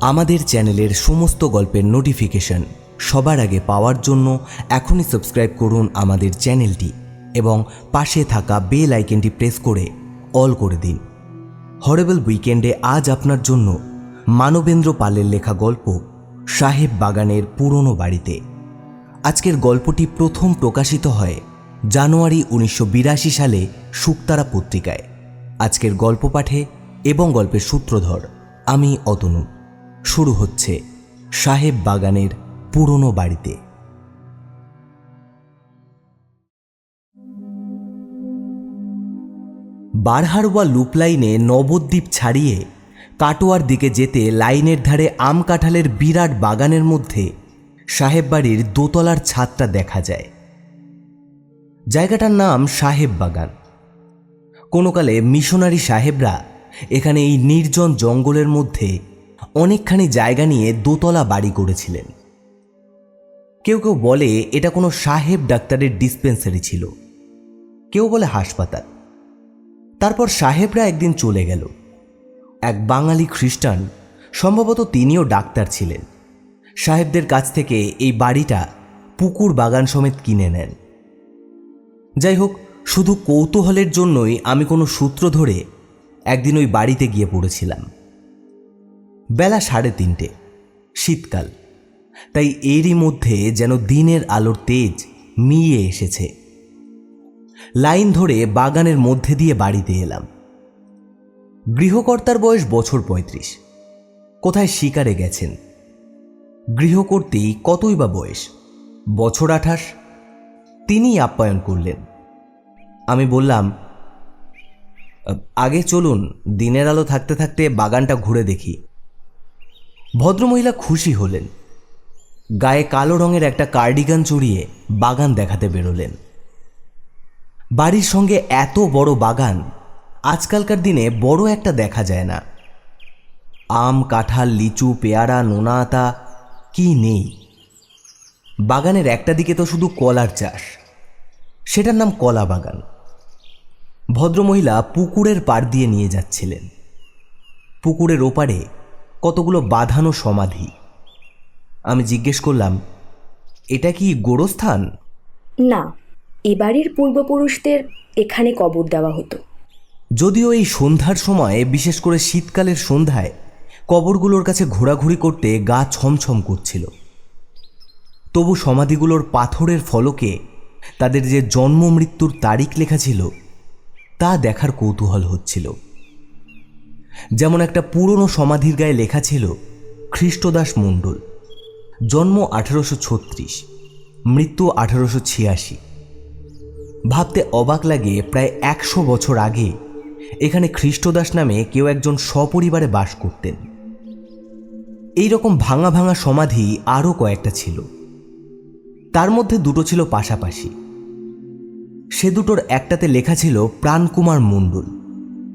আমাদের চ্যানেলের সমস্ত গল্পের নোটিফিকেশন সবার আগে পাওয়ার জন্য এখনই সাবস্ক্রাইব করুন আমাদের চ্যানেলটি এবং পাশে থাকা বেল আইকনটি প্রেস করে অল করে দিন। হরেবল উইকেন্ডে আজ আপনার জন্য মানবেন্দ্র পালের লেখা গল্প সাহেব বাগানের পুরনো বাড়িতে। আজকের গল্পটি প্রথম প্রকাশিত হয় জানুয়ারি উনিশশো বিরাশি সালে শুকতারা পত্রিকায়। আজকের গল্প পাঠে এবং গল্পের সূত্রধর আমি অতনু। শুরু হচ্ছে সাহেব বাগানের পুরনো বাড়িতে। বারহারওয়া লুপ লাইনে নবদ্বীপ ছাড়িয়ে কাটোয়ার দিকে যেতে লাইনের ধারে আম কাঁঠালের বিরাট বাগানের মধ্যে সাহেব বাড়ির দোতলার ছাদটা দেখা যায়। জায়গাটার নাম সাহেব বাগান। কোনোকালে মিশনারি সাহেবরা এখানে এই নির্জন জঙ্গলের মধ্যে অনেকখানি জায়গা নিয়ে দোতলা বাড়ি করেছিলেন কেউ কেউ বলে এটা কোনো সাহেব ডাক্তারের ডিসপেন্সারি ছিল। কেউ বলে হাসপাতাল। তারপর সাহেবরা একদিন চলে গেল। এক বাঙালি খ্রিস্টান, সম্ভবত তিনিও ডাক্তার ছিলেন। সাহেবদের কাছ থেকে এই বাড়িটা পুকুর বাগান সমেত কিনে নেন। যাই হোক, শুধু কৌতূহলের জন্যই আমি কোনো সূত্র ধরে একদিন ওই বাড়িতে গিয়ে পড়েছিলাম। বেলা সাড়ে তিনটে, শীতকাল। তাই এরই মধ্যে যেন দিনের আলোর তেজ মিয়ে এসেছে। লাইন ধরে বাগানের মধ্যে দিয়ে বাড়িতে এলাম। গৃহকর্তার বয়স বছর পঁয়ত্রিশ। কোথায় শিকারে গেছেন? গৃহকর্তী কতই বা বয়স? বছর আঠাশ? তিনিই আপ্যায়ন করলেন। আমি বললাম আগে চলুন, দিনের আলো থাকতে থাকতে বাগানটা ঘুরে দেখি। ভদ্রমহিলা খুশি হলেন। গায়ে কালো রঙের একটা কার্ডিগান চড়িয়ে বাগান দেখাতে বেরোলেন। বাড়ির সঙ্গে এত বড় বাগান, আজকালকার দিনে বড় একটা দেখা যায় না। আম, কাঁঠাল, লিচু, পেয়ারা নোনা আতা কি নেই? বাগানের একটা দিকে তো শুধু কলার চাষ, সেটার নাম কলা বাগান। ভদ্রমহিলা পুকুরের পাড় দিয়ে নিয়ে যাচ্ছিলেন। পুকুরের ওপারে কতগুলো বাঁধানো সমাধি? আমি জিজ্ঞেস করলাম এটা কি গোরস্থান? না এ বাড়ির পূর্বপুরুষদের এখানে কবর দেওয়া হতো। যদিও এই সন্ধ্যার সময় বিশেষ করে শীতকালের সন্ধ্যায় কবরগুলোর কাছে ঘোরাঘুরি করতে গা ছমছম করছিল। তবু সমাধিগুলোর পাথরের ফলকে তাদের যে জন্ম মৃত্যুর তারিখ লেখা ছিল তা দেখার কৌতূহল হচ্ছিল। যেমন একটা পুরনো সমাধির গায়ে লেখা ছিল, খ্রিস্টদাস মণ্ডল। জন্ম আঠেরোশো ছত্রিশ, মৃত্যু আঠেরোশো ছিয়াশি। ভাবতে অবাক লাগে, প্রায় একশো বছর আগে এখানে খ্রিস্টদাস নামে কেউ একজন সপরিবারে বাস করতেন। এই রকম ভাঙা ভাঙা সমাধি আরও কয়েকটা ছিল। তার মধ্যে দুটো ছিল পাশাপাশি। সে দুটোর একটাতে লেখা ছিল, প্রাণকুমার মণ্ডল।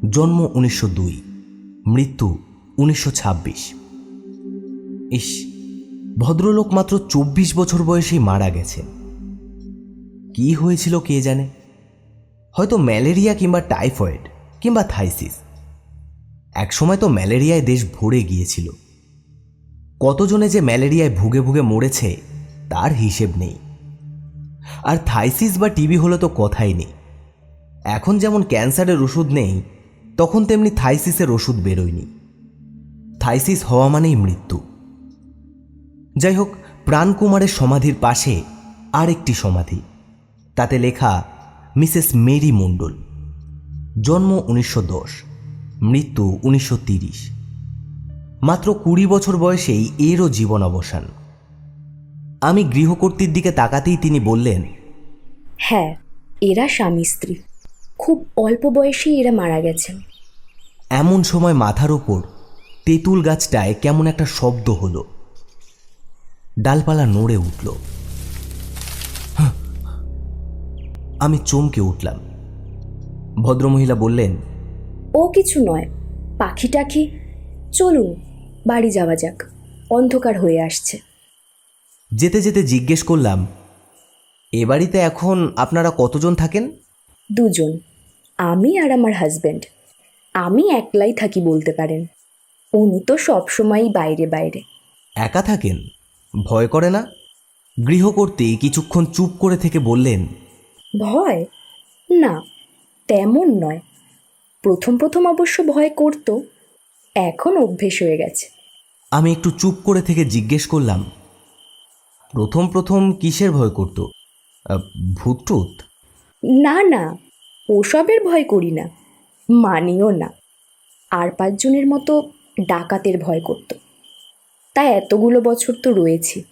জন্ম উনিশশো দুই। মৃত্যু উনিশশো ছাব্বিশ। ইস, ভদ্রলোক মাত্র চব্বিশ বছর বয়সেই মারা গেছেন। কি হয়েছিল কে জানে? হয়তো ম্যালেরিয়া কিংবা টাইফয়েড কিংবা থাইসিস। একসময় তো ম্যালেরিয়ায় দেশ ভরে গিয়েছিল। কতজনে যে ম্যালেরিয়ায় ভুগে ভুগে মরেছে, তার হিসেব নেই। আর থাইসিস বা টিবি হলে তো কথাই নেই। এখন যেমন ক্যান্সারের ওষুধ নেই তখন তেমনি থাইসিসের ওষুধ বেরোয়নি। থাইসিস হওয়া মানেই মৃত্যু। যাই হোক, প্রাণকুমারের সমাধির পাশে আরেকটি সমাধি। তাতে লেখা, মিসেস মেরি মণ্ডল জন্ম উনিশশো দশ, মৃত্যু উনিশশো তিরিশ। মাত্র কুড়ি বছর বয়সেই এরও জীবন অবসান। আমি গৃহকর্তীর দিকে তাকাতেই তিনি বললেন হ্যাঁ এরা স্বামী স্ত্রী। খুব অল্প বয়সেই এরা মারা গেছে। এমন সময় মাথার ওপর তেঁতুল গাছটায় কেমন একটা শব্দ হলো। ডালপালা নড়ে উঠল। আমি চমকে উঠলাম। ভদ্রমহিলা বললেন ও কিছু নয় পাখি টাখি চলুন বাড়ি যাওয়া যাক অন্ধকার হয়ে আসছে। যেতে যেতে জিজ্ঞেস করলাম এ বাড়িতে এখন আপনারা কতজন থাকেন? দুজন। আমি আর আমার হাজব্যান্ড আমি একলাই থাকি বলতে পারেন। উনি তো সবসময়ই বাইরে বাইরে। একা থাকেন? ভয় করে না? গৃহকর্ত্রী কিছুক্ষণ চুপ করে থেকে বললেন ভয়? না তেমন নয়। প্রথম প্রথম অবশ্য ভয় করতো। এখন অভ্যেস হয়ে গেছে। আমি একটু চুপ করে থেকে জিজ্ঞেস করলাম প্রথম প্রথম কিসের ভয় করত? ভূতটুত? না না ওসবের ভয় করি না, মানিও না। আর পাঁচজনের মতো ডাকাতের ভয় করত। তা এতগুলো বছর তো রয়েছি।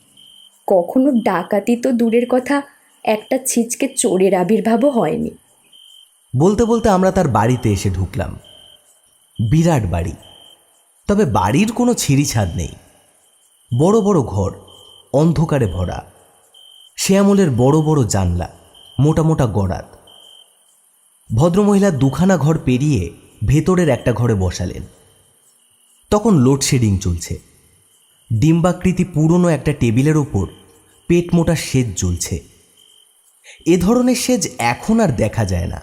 কখনো ডাকাতি তো দূরের কথা, একটা ছিচকে চোরের আবির্ভাবও হয়নি। বলতে বলতে আমরা তার বাড়িতে এসে ঢুকলাম। বিরাট বাড়ি। তবে বাড়ির কোনো ছিঁড়ি ছাদ নেই। বড় বড় ঘর, অন্ধকারে ভরা। শ্যামলের বড় বড় জানলা, মোটা মোটা গড়াত ভদ্রমহিলা দুখানা ঘর পেরিয়ে ভেতরের একটা ঘরে বসালেন। তখন লোডশেডিং চলছে। ডিম্বাকৃতি পুরনো একটা টেবিলের ওপর পেট মোটা সেজ জ্বলছে। এ ধরনের সেজ এখন আর দেখা যায় না।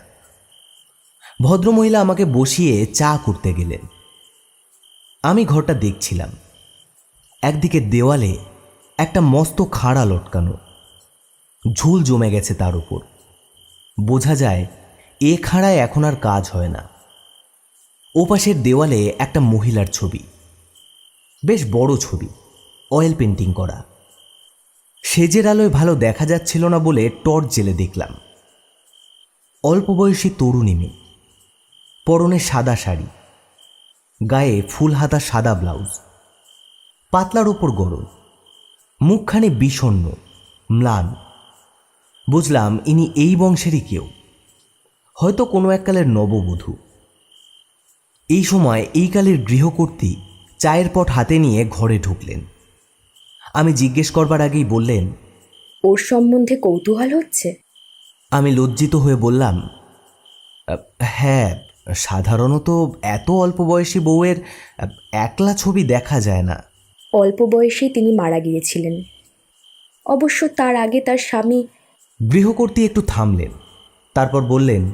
ভদ্রমহিলা আমাকে বসিয়ে চা করতে গেলেন। আমি ঘরটা দেখছিলাম। একদিকে দেওয়ালে একটা মস্ত খাড়া লটকানো। ঝুল জমে গেছে তার উপর। বোঝা যায় এ খাড়ায় এখন আর কাজ হয় না। ওপাশের দেওয়ালে একটা মহিলার ছবি। বেশ বড় ছবি, অয়েল পেন্টিং করা। সেজের আলোয় ভালো দেখা যাচ্ছিল না বলে টর্চ জেলে দেখলাম। অল্প বয়সী তরুণী মেয়ে, পরনে সাদা শাড়ি, গায়ে ফুল হাতা সাদা ব্লাউজ, পাতলার ওপর গরম মুখখানে বিষণ্ণ, ম্লান। বুঝলাম ইনি এই বংশেরই কেউ। হয়তো কোনো এককালের নববধূ। এই সময় এই কালের গৃহকর্ত্রী চায়ের পট হাতে নিয়ে ঘরে ঢুকলেন। আমি জিজ্ঞেস করবার আগেই বললেন ওর সম্বন্ধে কৌতূহল হচ্ছে? আমি লজ্জিত হয়ে বললাম হ্যাঁ সাধারণত এত অল্প বয়সী বউয়ের একলা ছবি দেখা যায় না। অল্প বয়সেই তিনি মারা গিয়েছিলেন। অবশ্য তার আগে তার স্বামী গৃহকর্ত্রী একটু থামলেন তারপর বললেন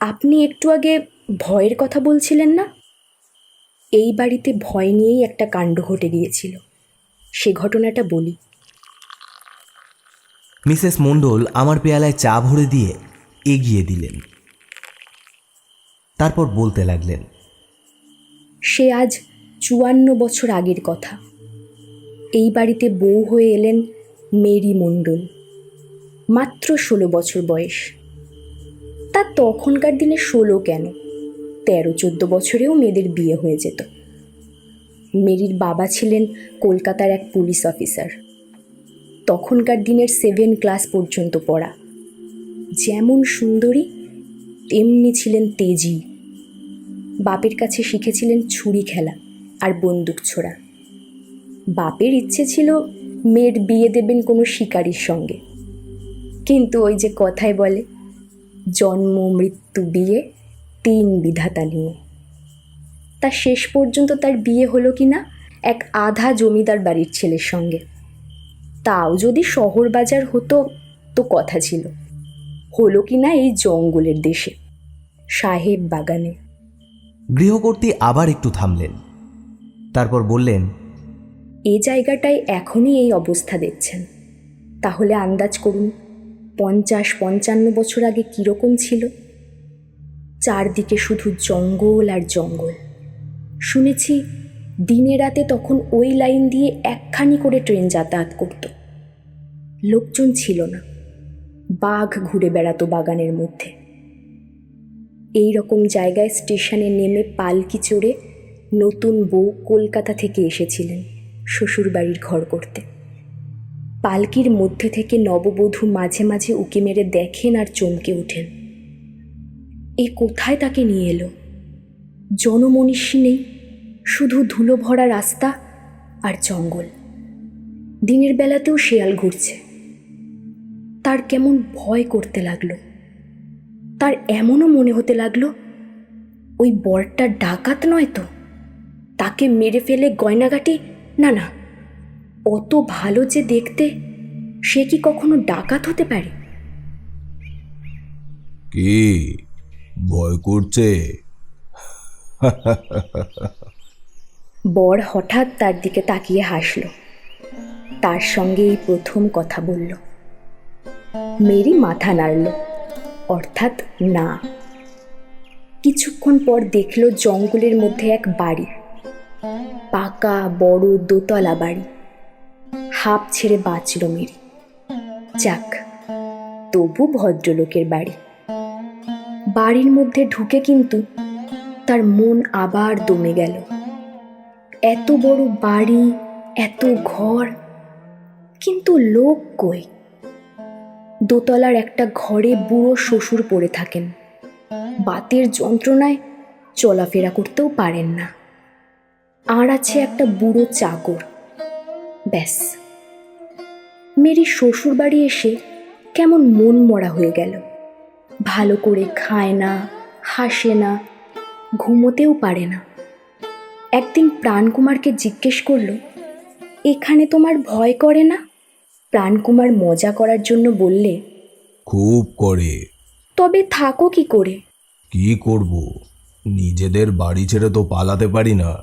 আপনি একটু আগে ভয়ের কথা বলছিলেন না? এই বাড়িতে ভয় নিয়েই একটা কাণ্ড ঘটে গিয়েছিল। সে ঘটনাটা বলি। মিসেস মণ্ডল আমার পেয়ালায় চা ভরে দিয়ে এগিয়ে দিলেন। তারপর বলতে লাগলেন সে আজ চুয়ান্ন বছর আগের কথা। এই বাড়িতে বউ হয়ে এলেন মেরি মণ্ডল। মাত্র ষোলো বছর বয়স। তা তখনকার দিনে ষোলো কেন? তেরো, চোদ্দ বছরেও মেয়েদের বিয়ে হয়ে যেত। মেরির বাবা ছিলেন কলকাতার এক পুলিশ অফিসার। তখনকার দিনের সেভেন ক্লাস পর্যন্ত পড়া। যেমন সুন্দরী, তেমনি ছিলেন তেজি। বাপের কাছে শিখেছিলেন ছুরি খেলা আর বন্দুক ছোড়া। বাপের ইচ্ছে ছিল মেয়ের বিয়ে দেবেন কোনো শিকারীর সঙ্গে। কিন্তু ওই যে কথায় বলে জন্ম মৃত্যু বিয়ে তিন বিধাতা নিয়ে। তা শেষ পর্যন্ত তার বিয়ে হলো কি না? এক আধা জমিদার বাড়ির ছেলের সঙ্গে। তাও যদি শহর বাজার হতো তো কথা ছিল। হলো কি না এই জঙ্গলের দেশে সাহেব বাগানে। গৃহকর্ত্রী আবার একটু থামলেন। তারপর বললেন এ জায়গাটায় এখনই এই অবস্থা দেখছেন। তাহলে আন্দাজ করুন। পঞ্চাশ, পঞ্চান্ন বছর আগে কীরকম ছিল? চারদিকে শুধু জঙ্গল আর জঙ্গল। শুনেছি দিনে রাতে তখন ওই লাইন দিয়ে একখানি করে ট্রেন যাতায়াত করত। লোকজন ছিল না। বাঘ ঘুরে বেড়াতো বাগানের মধ্যে। এই রকম জায়গায় স্টেশনে নেমে পালকি চড়ে নতুন বউ কলকাতা থেকে এসেছিলেন শ্বশুরবাড়ির ঘর করতে। পালকির মধ্যে থেকে নববধূ মাঝে মাঝে উকি মেরে দেখেন আর চমকে ওঠেন। এ কোথায় তাকে নিয়ে এলো? জনমনীষী নেই, শুধু ধুলো ভরা রাস্তা আর জঙ্গল। দিনের বেলাতেও শেয়াল ঘুরছে। তার কেমন ভয় করতে লাগল। তার এমনও মনে হতে লাগল, ওই বরটা ডাকাত নয় তো? তাকে মেরে ফেলে গয়নাগাটি? না না অত ভালো যে দেখতে সে কি কখনো ডাকাত হতে পারে? কি? ভয় করছে? বর হঠাৎ তার দিকে তাকিয়ে হাসল। তার সঙ্গে এই প্রথম কথা বলল। মেরি মাথা নাড়ল অর্থাৎ না। কিছুক্ষণ পর দেখল জঙ্গলের মধ্যে এক বাড়ি। পাকা বড় দোতলা বাড়ি। হাঁপ ছেড়ে বাঁচল মেরি। যাক, তবু ভদ্রলোকের বাড়ি। বাড়ির মধ্যে ঢুকে কিন্তু তার মন আবার দমে গেল। এত বড় বাড়ি, এত ঘর, কিন্তু লোক কই? দোতলার একটা ঘরে বুড়ো শ্বশুর পড়ে থাকেন। বাতের যন্ত্রণায় চলাফেরা করতেও পারেন না। আর আছে একটা বুড়ো চাকর। ব্যাস। মেরি শ্বশুর বাড়ি এসে কেমন মন মরা হয়ে গেল। ভালো করে খায় না হাসে না ঘুমোতেও পারে না। একদিন প্রাণকুমারকে জিজ্ঞেস করল এখানে তোমার ভয় করে না? প্রাণকুমার মজা করার জন্য বললে খুব করে। তবে থাকো কি করে? কি করব? নিজেদের বাড়ি ছেড়ে তো পালাতে পারি না।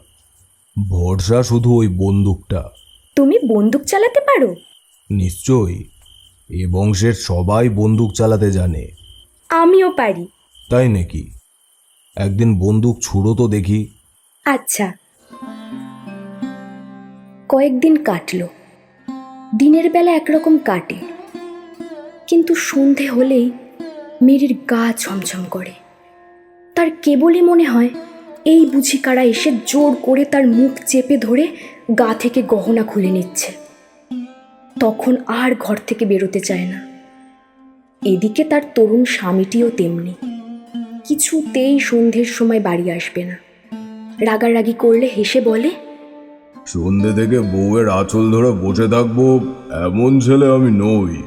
ভরসা শুধু ওই বন্দুকটা। তুমি বন্দুক চালাতে পারো? নিশ্চয়ই। এ বংশের সবাই বন্দুক চালাতে জানে। আমিও পারি। তাই নাকি? একদিন বন্দুক ছুড়ো তো দেখি। আচ্ছা। কয়েকদিন কাটলো। দিনের বেলা একরকম কাটে। কিন্তু সন্ধে হলেই মেরির গা ছমছম করে। তার কেবলই মনে হয় এই বুঝি কারা এসে জোর করে তার মুখ চেপে ধরে গা থেকে গহনা খুলে নিচ্ছে। তখন আর ঘর থেকে বেরোতে চায় না। এদিকে তার তরুণ স্বামীটিও তেমনি। কিছুতেই সন্ধ্যের সময় বাড়ি আসবে না। রাগারাগি করলে হেসে বলে সন্ধে থেকে বউয়ের আঁচল ধরে বসে থাকব এমন ছেলে আমি নই।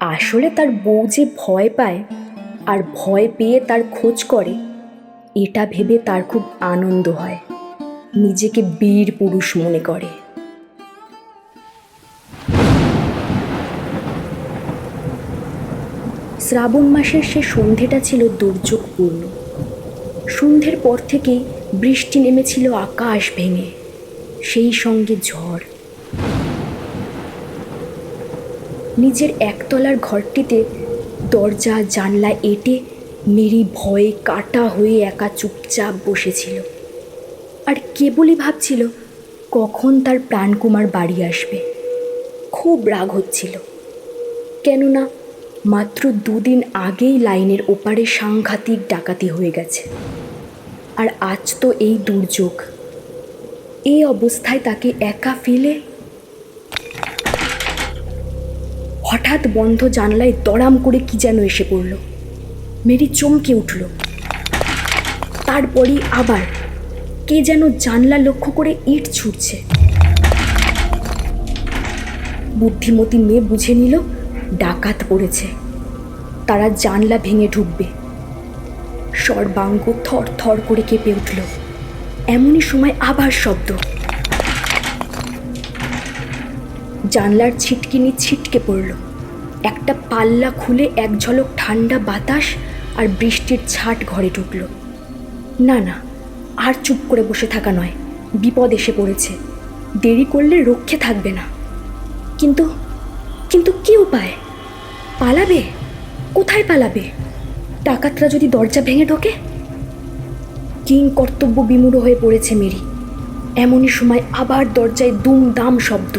আসলে তার বউ যে ভয় পায় আর ভয় পেয়ে তার খোঁজ করে এটা ভেবে তার খুব আনন্দ হয়। নিজেকে বীর পুরুষ মনে করে। শ্রাবণ মাসের সে সন্ধেটা ছিল দুর্যোগপূর্ণ। সন্ধ্যের পর থেকেই বৃষ্টি নেমেছিল আকাশ ভেঙে, সেই সঙ্গে ঝড়। নিজের একতলার ঘরটিতে দরজা, জানলা এঁটে মেরি ভয়ে কাটা হয়ে একা চুপচাপ বসেছিল। আর কেবলই ভাবছিল, কখন তার প্রাণকুমার বাড়ি আসবে। খুব রাগ হচ্ছিল। কেননা মাত্র দুদিন আগেই লাইনের ওপারে সাংঘাতিক ডাকাতি হয়ে গেছে। আর আজ তো এই দুর্যোগ। এই অবস্থায় তাকে একা ফেলে? হঠাৎ বন্ধ জানলায় দড়াম করে কি যেন এসে পড়ল। মেরি চমকে উঠল। তারপরই আবার কে যেন জানলা লক্ষ্য করে ইট ছুটছে। বুদ্ধিমতী মেয়ে বুঝে নিল ডাকাত পড়েছে। তারা জানলা ভেঙে ঢুকবে। সর্বাঙ্গ থর থর করে কেঁপে উঠল। এমনই সময় আবার শব্দ। জানলার ছিটকিনি ছিটকে পড়ল। একটা পাল্লা খুলে এক ঝলক ঠান্ডা বাতাস আর বৃষ্টির ছাট ঘরে ঢুকল। না না, আর চুপ করে বসে থাকা নয়। বিপদ এসে পড়েছে। দেরি করলে রক্ষে থাকবে না। কিন্তু কিন্তু কি উপায়? পালাবে? কোথায় পালাবে? ডাকাতরা যদি দরজা ভেঙে ঢোকে? কিং কর্তব্য বিমূঢ় হয়ে পড়েছে মেরি। এমনই সময় আবার দরজায় দুম দাম শব্দ।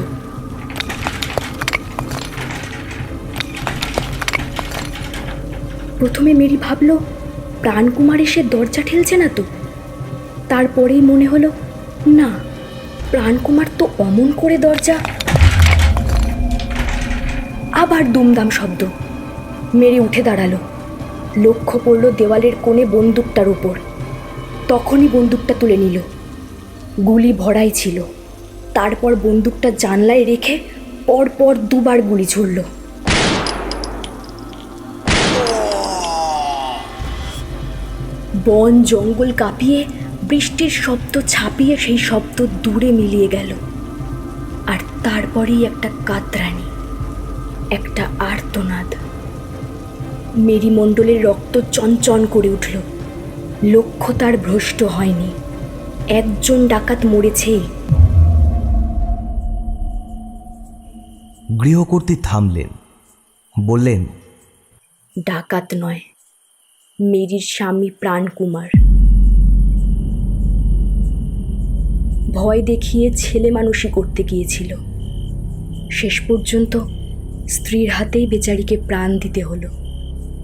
প্রথমে মেরি ভাবল, প্রাণকুমার এসে দরজা ঠেলছে না তো? তারপরেই মনে হলো, না, প্রাণকুমার তো অমন করে দরজা আবার দুমদাম শব্দ। মেরে উঠে দাঁড়াল। লক্ষ্য পড়ল দেওয়ালের কোণে বন্দুকটার উপর। তখনই বন্দুকটা তুলে নিল। গুলি ভরাই ছিল। তারপর বন্দুকটা জানলায় রেখে পরপর দুবার গুলি ছুড়ল বন জঙ্গল কাঁপিয়ে বৃষ্টির শব্দ ছাপিয়ে সেই শব্দ দূরে মিলিয়ে গেল। আর তারপরেই একটা কাতরানি। একটা আর্তনাদ। মেরিমণ্ডলের রক্ত চঞ্চন করে উঠল। লক্ষ্য তার ভ্রষ্ট হয়নি। একজন ডাকাত মরেছেই গৃহকর্ত্রী থামলেন। বললেন ডাকাত নয় মেরির স্বামী প্রাণকুমার। ভয় দেখিয়ে ছেলে মানুষই করতে গিয়েছিল। শেষ পর্যন্ত স্ত্রীর হাতেই বেচারিকে প্রাণ দিতে হলো।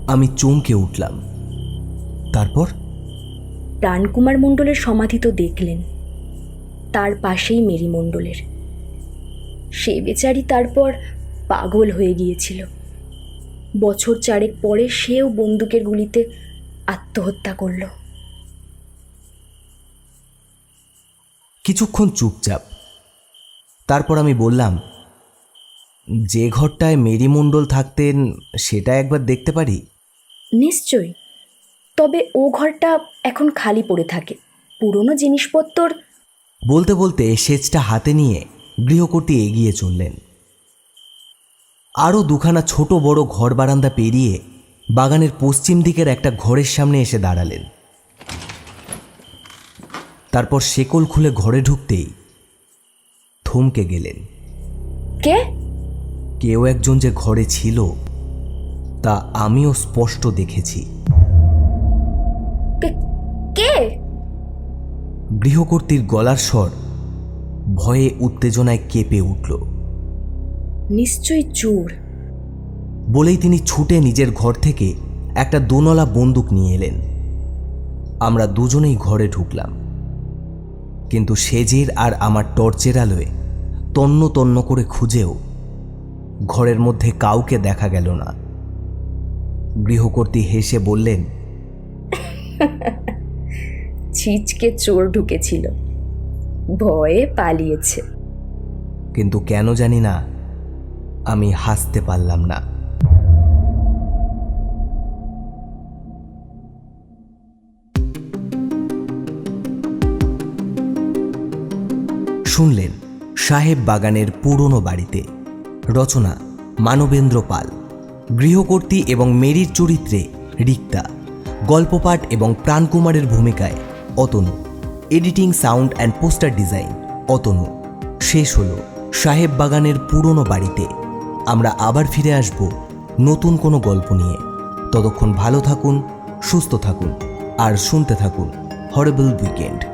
আমি চমকে উঠলাম। তারপর? প্রাণকুমার মণ্ডলের সমাধি তো দেখলেন। তার পাশেই মেরি মণ্ডলের। সে বেচারি তারপর পাগল হয়ে গিয়েছিল। বছর চারেক পরে সেও বন্দুকের গুলিতে আত্মহত্যা করল। কিছুক্ষণ চুপচাপ। তারপর আমি বললাম যে ঘরটায় মেরিমণ্ডল থাকতেন সেটা একবার দেখতে পারি? নিশ্চয়ই। তবে ও ঘরটা এখন খালি পড়ে থাকে। পুরনো জিনিসপত্র বলতে বলতে সেচটা হাতে নিয়ে গৃহকর্ত্রী এগিয়ে চললেন। আরও দুখানা ছোট বড় ঘর বারান্দা পেরিয়ে বাগানের পশ্চিম দিকের একটা ঘরের সামনে এসে দাঁড়ালেন। তারপর শেকল খুলে ঘরে ঢুকতেই থমকে গেলেন। কে? কেউ একজন যে ঘরে ছিল তা আমিও স্পষ্ট দেখেছি। কে- গৃহকর্ত্রীর গলার স্বর ভয়ে উত্তেজনায় কেঁপে উঠল। নিশ্চয়ই চোর। বলেই তিনি ছুটে নিজের ঘর থেকে একটা দোনলা বন্দুক নিয়ে এলেন। আমরা দুজনেই ঘরে ঢুকলাম। কিন্তু সেজের আর আমার টর্চের আলোয় তন্ন তন্ন করে খুঁজেও ঘরের মধ্যে কাউকে দেখা গেল না। গৃহকর্ত্রী হেসে বললেন ছিচকে চোর ঢুকেছিল। ভয়ে পালিয়েছে। কিন্তু কেন জানি না আমি হাসতে পারলাম না। শুনলেন সাহেব বাগানের পুরনো বাড়িতে রচনা মানবেন্দ্র পাল। গৃহকর্ত্রী এবং মেরির চরিত্রে রিক্তা। গল্পপাঠ এবং প্রাণকুমারের ভূমিকায় Atanu. Editing, sound and poster design Atanu. শেষ হলো সাহেব বাগানের পুরনো বাড়িতে। আমরা আবার ফিরে আসব নতুন কোনো গল্প নিয়ে। ততক্ষণ ভালো থাকুন, সুস্থ থাকুন আর শুনতে থাকুন। Horrible weekend.